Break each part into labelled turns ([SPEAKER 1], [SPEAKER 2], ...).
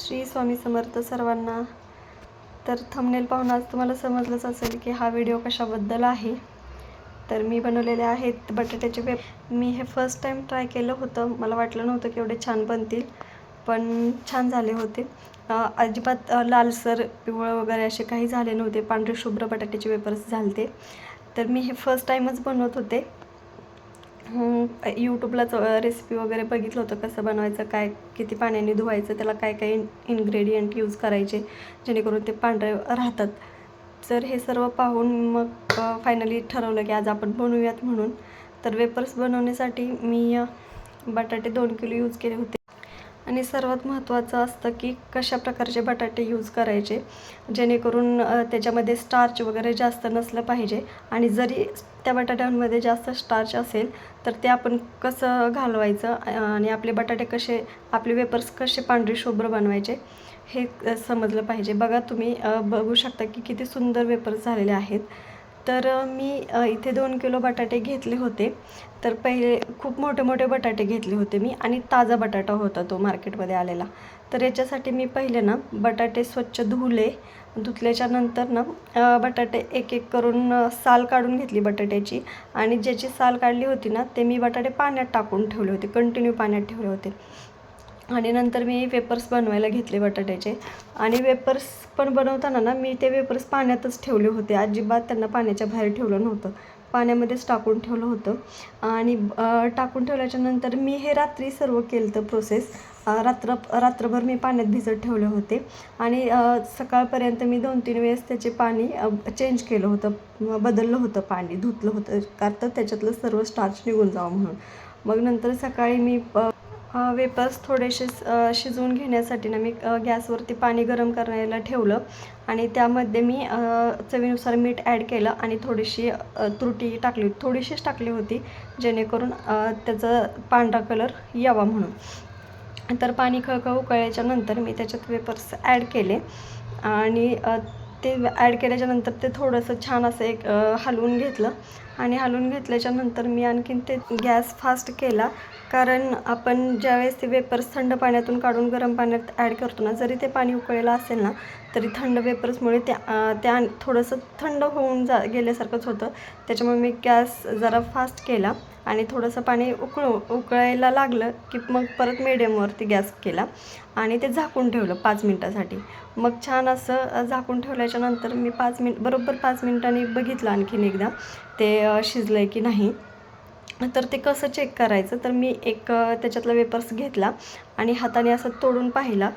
[SPEAKER 1] श्री स्वामी समर्थ सर्वांना. तर थंबनेल पाहून आज तुम्हाला समजलंच असेल की हा व्हिडिओ कशाबद्दल आहे. तर मी बनवलेले आहेत बटाट्याचे वेप मी हे फर्स्ट टाईम ट्राय केलं होतं. मला वाटलं नव्हतं की एवढे छान बनतील पण छान झाले होते. अजिबात लालसर पिवळं वगैरे असे काही झाले नव्हते. पांढरे शुभ्र बटाट्याचे वेपर्स झालते. तर मी हे फर्स्ट टाईमच बनवत होते. यूट्यूबलाच रेसिपी वगैरे बघितलं होतं कसं बनवायचं काय किती पाण्याने धुवायचं त्याला काय काय इन्ग्रेडियंट यूज करायचे जेणेकरून ते पांढरे राहतात. तर हे सर्व पाहून मग फायनली ठरवलं की आज आपण बनवूयात म्हणून. तर वेपर्स बनवण्यासाठी मी बटाटे दोन किलो यूज केले होते. आणि सर्वात महत्त्वाचं असतं की कशा प्रकारचे बटाटे यूज करायचे जेणेकरून त्याच्यामध्ये स्टार्च वगैरे जास्त नसलं पाहिजे. आणि जरी त्या बटाट्यांमध्ये जास्त स्टार्च असेल तर ते आपण कसं घालवायचं आणि आपले बटाटे कसे आपले वेपर्स कसे पांढरे शुभ्र बनवायचे हे समजलं पाहिजे. बघा तुम्ही बघू शकता की किती सुंदर वेपर्स झालेले आहेत. तर मी इथे दोन किलो बटाटे घेतले होते. तर पहिले खूप मोठे मोठे बटाटे घेतले होते मी आणि ताजा बटाटा होता तो मार्केटमध्ये आलेला. तर याच्यासाठी मी पहिले ना बटाटे स्वच्छ धुले धुतल्याच्या नंतर ना बटाटे एक एक करून साल काढून घेतली बटाट्याची आणि ज्याची साल काढली होती ना ते मी बटाटे पाण्यात टाकून ठेवले होते कंटिन्यू पाण्यात ठेवले होते. आणि नंतर मी वेपर्स बनवायला घेतले बटाट्याचे. आणि वेपर्स पण बनवताना ना मी ते वेपर्स पाण्यातच ठेवले होते. अजिबात त्यांना पाण्याच्या बाहेर ठेवलं नव्हतं. पाण्यामध्येच टाकून ठेवलं होतं. आणि टाकून ठेवल्याच्या नंतर मी हे रात्री सर्व केलं तर प्रोसेस रात्र रात्रभर मी पाण्यात भिजत ठेवले होते. आणि सकाळपर्यंत मी दोन तीन वेळेस त्याचे पाणी चेंज केलं होतं. बदललं होतं पाणी धुतलं होतं. कारण तर त्याच्यातलं सर्व स्टार्च निघून जावं म्हणून. मग नंतर सकाळी मी वेपर्स थोडेसे शिजवून घेण्यासाठी ना मी गॅसवरती पाणी गरम करायला ठेवलं आणि त्यामध्ये मी चवीनुसार मीठ ॲड केलं आणि थोडीशी त्रुटी टाकली थोडीशीच टाकली होती जेणेकरून त्याचा पांढरा कलर यावा म्हणून. तर पाणी खळखळ उकळल्याच्या नंतर मी त्याच्यात वेपर्स ॲड केले आणि ते ॲड केल्याच्यानंतर ते थोडंसं छान असं एक हलवून घेतलं. आणि हलवून घेतल्याच्यानंतर मी आणखीन ते गॅस फास्ट केला. कारण आपण ज्यावेळेस ते वेपर्स थंड पाण्यातून काढून गरम पाण्यात ॲड करतो ना जरी ते पाणी उकळलेलं असेल ना तरी थंड वेपर्समुळे त्या त्या थोडंसं थंड होऊन जा गेल्यासारखंच होतं. त्याच्यामुळे मी गॅस जरा फास्ट केला. आणि थोडंसं पाणी उकळू उकळायला लागलं की मग परत मिडियमवरती गॅस केला आणि ते झाकून ठेवलं पाच मिनटासाठी. मग छान असं झाकून ठेवल्याच्या नंतर मी पाच मिन बरोबर पाच मिनटांनी बघितलं आणखीन एकदा. ते शिजलं आहे की नाही. तर ते कसं चेक करायचं? तर मी एक त्याच्यातला वेपर्स घेतला आणि हाताने असं तोडून पाहिला.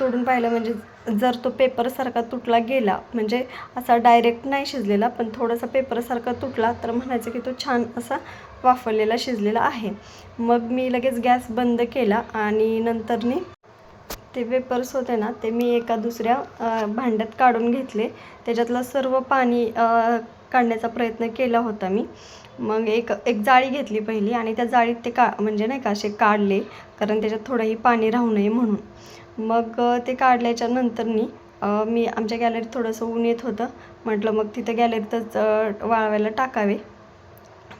[SPEAKER 1] तोडून पाहिलं म्हणजे जर तो पेपरसारखा तुटला गेला म्हणजे असा डायरेक्ट नाही शिजलेला पण थोडासा पेपरसारखा तुटला तर म्हणायचं की तो छान असा वाफरलेला शिजलेला आहे. मग मी लगेच गॅस बंद केला आणि नंतरनी ते वेपर्स होते ना ते मी एका दुसऱ्या भांड्यात काढून घेतले. त्याच्यातलं सर्व पाणी काढण्याचा प्रयत्न केला होता मी. मग एक एक जाळी घेतली पहिली आणि त्या जाळीत ते का म्हणजे नाही का असे काढले. कारण त्याच्यात थोडंही पाणी राहू नये म्हणून. मग ते काढल्याच्या नंतरनी मी आमच्या गॅलरीत थोडंसं ऊन येत होतं. म्हटलं मग तिथं गॅलरीतच वाळवायला टाकावे.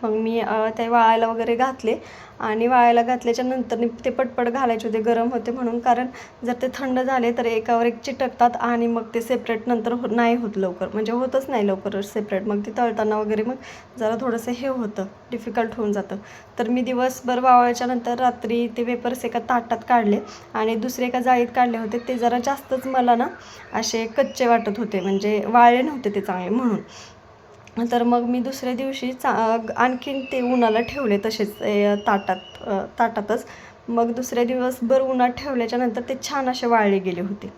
[SPEAKER 1] मग मी ते वाळायला वगैरे घातले. आणि वाळायला घातल्याच्या नंतर ते पटपट घालायचे होते गरम होते म्हणून. कारण जर ते थंड झाले तर एकावर एक चिटकतात आणि मग ते सेपरेट नंतर हो नाही होत लवकर. म्हणजे होतच नाही लवकर सेपरेट मग ते तळताना वगैरे मग जरा थोडंसं हे होतं डिफिकल्ट होऊन जातं. तर मी दिवसभर वाळवायच्या नंतर रात्री ते वेपर्स एका ताटात काढले आणि दुसरे एका जाळीत काढले होते. ते जरा जास्तच मला ना असे कच्चे वाटत होते. म्हणजे वाळले नव्हते ते चांगले म्हणून. तर मग मी दुसऱ्या दिवशी चा आणखीन ते उन्हाला ठेवले तसेच ताटात ताटातच. मग दुसऱ्या दिवसभर उन्हात ठेवल्याच्यानंतर ते छान असे वाळले गेले होते.